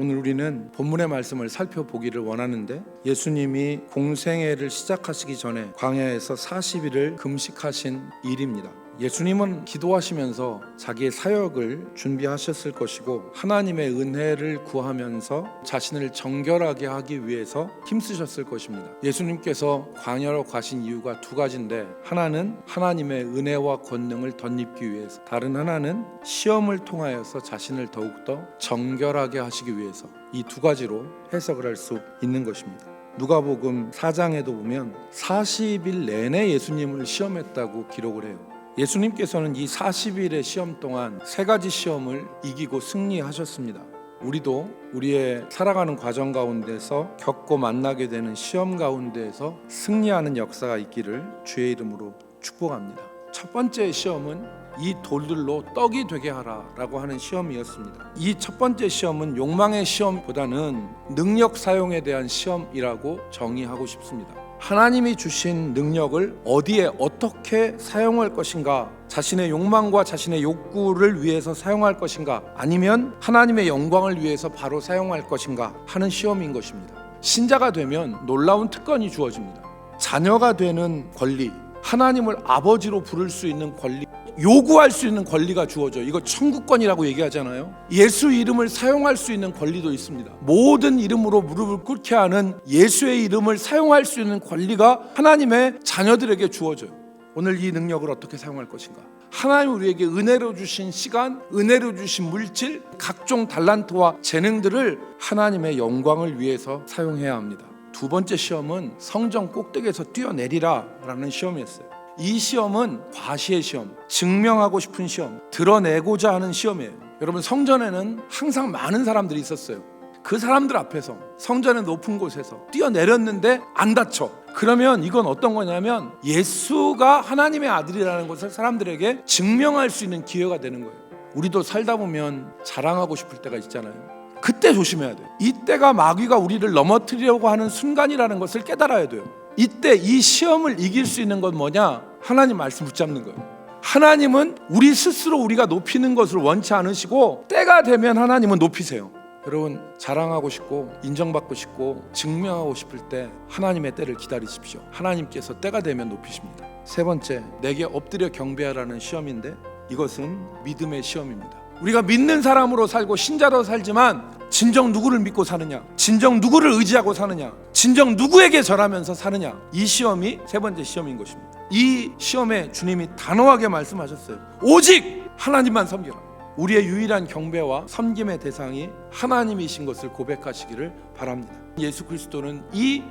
오늘 우리는 본문의 말씀을 살펴보기를 원하는데 예수님이 공생애를 시작하시기 전에 광야에서 40일을 금식하신 일입니다. 예수님은 기도하시면서 자기의 사역을 준비하셨을 것이고 하나님의 은혜를 구하면서 자신을 정결하게 하기 위해서 힘쓰셨을 것입니다. 예수님께서 광야로 가신 이유가 두 가지인데 하나는 하나님의 은혜와 권능을 덧입기 위해서 다른 하나는 시험을 통하여서 자신을 더욱더 정결하게 하시기 위해서 이 두 가지로 해석을 할 수 있는 것입니다. 누가복음 4장에도 보면 40일 내내 예수님을 시험했다고 기록을 해요. 예수님께서는 이 40일의 시험 동안 세 가지 시험을 이기고 승리하셨습니다. 우리도 우리의 살아가는 과정 가운데서 겪고 만나게 되는 시험 가운데에서 승리하는 역사가 있기를 주의 이름으로 축복합니다. 첫 번째 시험은 이 돌들로 떡이 되게 하라라고 하는 시험이었습니다. 이 첫 번째 시험은 욕망의 시험보다는 능력 사용에 대한 시험이라고 정의하고 싶습니다. 하나님이 주신 능력을 어디에 어떻게 사용할 것인가? 자신의 욕망과 자신의 욕구를 위해서 사용할 것인가? 아니면 하나님의 영광을 위해서 바로 사용할 것인가? 하는 시험인 것입니다. 신자가 되면 놀라운 특권이 주어집니다. 자녀가 되는 권리, 하나님을 아버지로 부를 수 있는 권리, 요구할 수 있는 권리가 주어져. 이거 천국권이라고 얘기하잖아요. 예수 이름을 사용할 수 있는 권리도 있습니다. 모든 이름으로 무릎을 꿇게 하는 예수의 이름을 사용할 수 있는 권리가 하나님의 자녀들에게 주어져요. 오늘 이 능력을 어떻게 사용할 것인가? 하나님 우리에게 은혜로 주신 시간, 은혜로 주신 물질, 각종 달란트와 재능들을 하나님의 영광을 위해서 사용해야 합니다. 두 번째 시험은 성전 꼭대기에서 뛰어내리라라는 시험이었어요. 이 시험은 과시의 시험, 증명하고 싶은 시험, 드러내고자 하는 시험이에요. 여러분 성전에는 항상 많은 사람들이 있었어요. 그 사람들 앞에서 성전의 높은 곳에서 뛰어내렸는데 안 다쳐. 그러면 이건 어떤 거냐면 예수가 하나님의 아들이라는 것을 사람들에게 증명할 수 있는 기회가 되는 거예요. 우리도 살다 보면 자랑하고 싶을 때가 있잖아요. 그때 조심해야 돼요. 이때가 마귀가 우리를 넘어뜨리려고 하는 순간이라는 것을 깨달아야 돼요. 이때 이 시험을 이길 수 있는 건 뭐냐? 하나님 말씀 붙잡는 거예요. 하나님은 우리 스스로 우리가 높이는 것을 원치 않으시고 때가 되면 하나님은 높이세요. 여러분 자랑하고 싶고 인정받고 싶고 증명하고 싶을 때 하나님의 때를 기다리십시오. 하나님께서 때가 되면 높이십니다. 세 번째, 내게 엎드려 경배하라는 시험인데 이것은 믿음의 시험입니다. 우리가 믿는 사람으로 살고 신자로 살지만 진정 누구를 믿고 사느냐? 진정 누구를 의지하고 사느냐? 진정 누구에게 절하면서 사느냐? 이 시험이 세 번째 시험인 것입니다. 이 시험에 주님이 단호하게 말씀하셨어요. 오직 하나님만 섬기라. 우리의 유일한 경배와 섬김의 대상이 하나님이신 것을 고백하시기를 바랍니다. 예수 그리스도는 이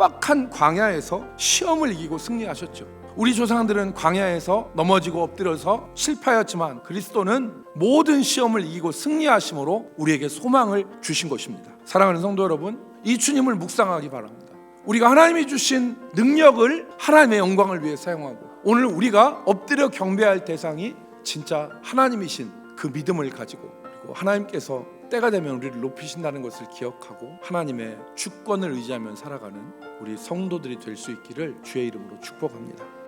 척박한 광야에서 시험을 이기고 승리하셨죠. 우리 조상들은 광야에서 넘어지고 엎드려서 실패하였지만 그리스도는 모든 시험을 이기고 승리하심으로 우리에게 소망을 주신 것입니다. 사랑하는 성도 여러분, 이 주님을 묵상하기 바랍니다. 우리가 하나님이 주신 능력을 하나님의 영광을 위해 사용하고 오늘 우리가 엎드려 경배할 대상이 진짜 하나님이신 그 믿음을 가지고 하나님께서 때가 되면 우리를 높이신다는 것을 기억하고 하나님의 주권을 의지하며 살아가는 우리 성도들이 될 수 있기를 주의 이름으로 축복합니다.